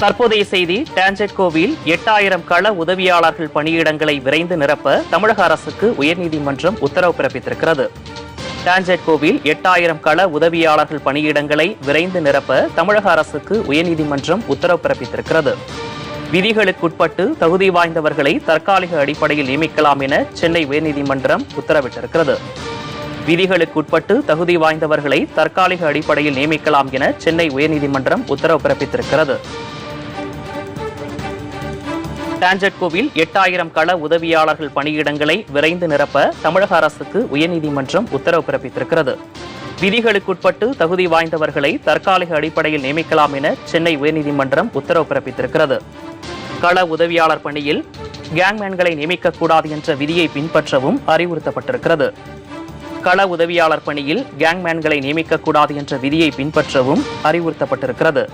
தற்போதைய செய்தி டான்ஜெட்கோவில் எட்டாயிரம் கள உதவியாளர்கள் பணியிடங்களை விரைந்து நிரப்ப தமிழக அரசுக்கு உயர்நீதிமன்றம் உத்தரவு பிறப்பித்திருக்கிறது. டான்ஜெட்கோவில் எட்டாயிரம் கள உதவியாளர்கள் பணியிடங்களை விரைந்து நிரப்ப தமிழக அரசுக்கு உயர்நீதிமன்றம் உத்தரவு பிறப்பித்திருக்கிறது. விதிகளுக்குட்பட்டு தகுதி வாய்ந்தவர்களை தற்காலிக அடிப்படையில் நியமிக்கலாம் என சென்னை உயர்நீதிமன்றம் உத்தரவிட்டிருக்கிறது. விதிகளுக்குட்பட்டு தகுதி வாய்ந்தவர்களை தற்காலிக அடிப்படையில் நியமிக்கலாம் என சென்னை உயர்நீதிமன்றம் உத்தரவு பிறப்பித்திருக்கிறது. டான்ஜெட் கோவில் எட்டாயிரம் கள உதவியாளர்கள் பணியிடங்களை விரைந்து நிரப்ப தமிழக அரசுக்கு உயர்நீதிமன்றம் உத்தரவு பிறப்பித்திருக்கிறது. விதிகளுக்குட்பட்டு தகுதி வாய்ந்தவர்களை தற்காலிக அடிப்படையில் நியமிக்கலாம் என சென்னை உயர்நீதிமன்றம் உத்தரவு பிறப்பித்திருக்கிறது. கள உதவியாளர் பணியில் கேங்மேன்களை நியமிக்கக்கூடாது என்ற விதியை பின்பற்றவும் அறிவுறுத்தப்பட்டிருக்கிறது. கள உதவியாளர் பணியில் கேங்மேன்களை நியமிக்கக்கூடாது என்ற விதியை பின்பற்றவும் அறிவுறுத்தப்பட்டிருக்கிறது.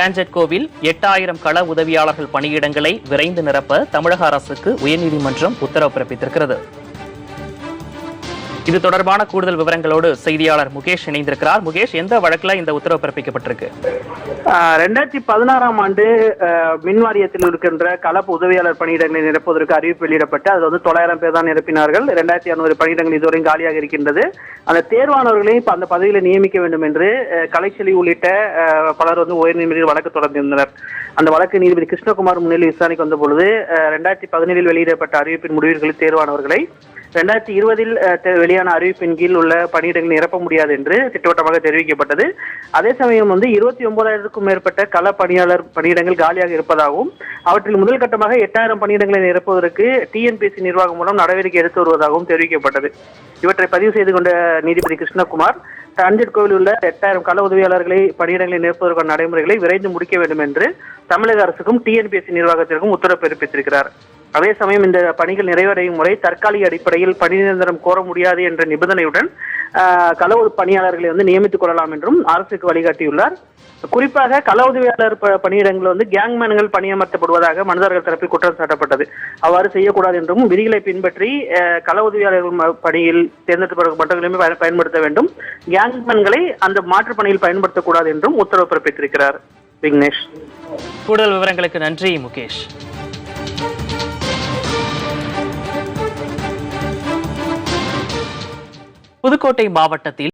டான்ஜெட்கோவில் எட்டாயிரம் கள உதவியாளர்கள் பணியிடங்களை விரைந்து நிரப்ப தமிழக அரசுக்கு உயர்நீதிமன்றம் உத்தரவு பிறப்பித்திருக்கிறது. இது தொடர்பான கூடுதல் விவரங்களோடு செய்தியாளர் முகேஷ் இணைந்திருக்கிறார். முகேஷ் எந்த வழக்குல இந்த உத்தரவு பிறப்பிக்கப்பட்டிருக்கு? ரெண்டாயிரத்தி பதினாறாம் ஆண்டு மின் வாரியத்தில் இருக்கின்ற கலப்பு உதவியாளர் பணியிடங்களை நிரப்புவதற்கு அறிவிப்பு வெளியிடப்பட்டு அது வந்து தொள்ளாயிரம் பேர் தான் நிரப்பினார்கள். ரெண்டாயிரத்தி அறுநூறு பணியிடங்கள் இதுவரை காலியாக இருக்கின்றது. அந்த தேர்வானவர்களையும் அந்த பதவியில் நியமிக்க வேண்டும் என்று கலைச்செலி உள்ளிட்ட பலர் வந்து உயர்நீதிமன்றில் வழக்கு தொடர்ந்திருந்தனர். அந்த வழக்கு நீதிபதி கிருஷ்ணகுமார் முன்னிலையில் விசாரணைக்கு வந்த பொழுது ரெண்டாயிரத்தி பதினேழில் வெளியிடப்பட்ட அறிவிப்பின் முடிவுகளில் தேர்வானவர்களை ரெண்டாயிரத்தி இருபதில் வெளியான அறிவிப்பின் கீழ் உள்ள பணியிடங்கள் நிரப்ப முடியாது என்று திட்டவட்டமாக தெரிவிக்கப்பட்டது. அதே சமயம் வந்து இருபத்தி ஒன்பதாயிரத்துக்கும் மேற்பட்ட கள பணியாளர் பணியிடங்கள் காலியாக இருப்பதாகவும் அவற்றில் முதல் கட்டமாக எட்டாயிரம் பணியிடங்களை நிரப்புவதற்கு டிஎன்பிஎஸ்சி நிர்வாகம் மூலம் நடவடிக்கை எடுத்து வருவதாகவும் தெரிவிக்கப்பட்டது. இவற்றை பதிவு செய்து கொண்ட நீதிபதி கிருஷ்ணகுமார் தஞ்சட் கோவில் உள்ள எட்டாயிரம் கள உதவியாளர்களை பணியிடங்களை நிரப்புவதற்கான நடைமுறைகளை விரைந்து முடிக்க வேண்டும் என்று தமிழக அரசுக்கும் டிஎன்பிஎஸ்சி நிர்வாகத்திற்கும் உத்தரவு பிறப்பித்திருக்கிறார். அதே சமயம் இந்த பணிகள் நிறைவடையும் முறை தற்காலிக அடிப்படையில் பணி நிரந்தரம் கோர முடியாது என்ற நிபந்தனையுடன் ஆஹ், பணியாளர்களை வந்து நியமித்துக் கொள்ளலாம் என்றும் அரசுக்கு வழிகாட்டியுள்ளார். குறிப்பாக கள உதவியாளர் பணியிடங்கள் வந்து கேங்மேன்கள் பணியமர்த்தப்படுவதாக மனிதர்கள் தரப்பில் குற்றம் சாட்டப்பட்டது. அவ்வாறு செய்யக்கூடாது என்றும் விதிகளை பின்பற்றி கள உதவியாளர்கள் பணியில் தேர்ந்தெடுக்கப்பட்டவர்களுமே பயன்படுத்த வேண்டும். கேங்மேன்களை அந்த மாற்று பணியில் பயன்படுத்தக்கூடாது என்றும் உத்தரவு பிறப்பித்திருக்கிறார் விக்னேஷ். கூடுதல் விவரங்களுக்கு நன்றி முகேஷ். புதுக்கோட்டை மாவட்டத்தில்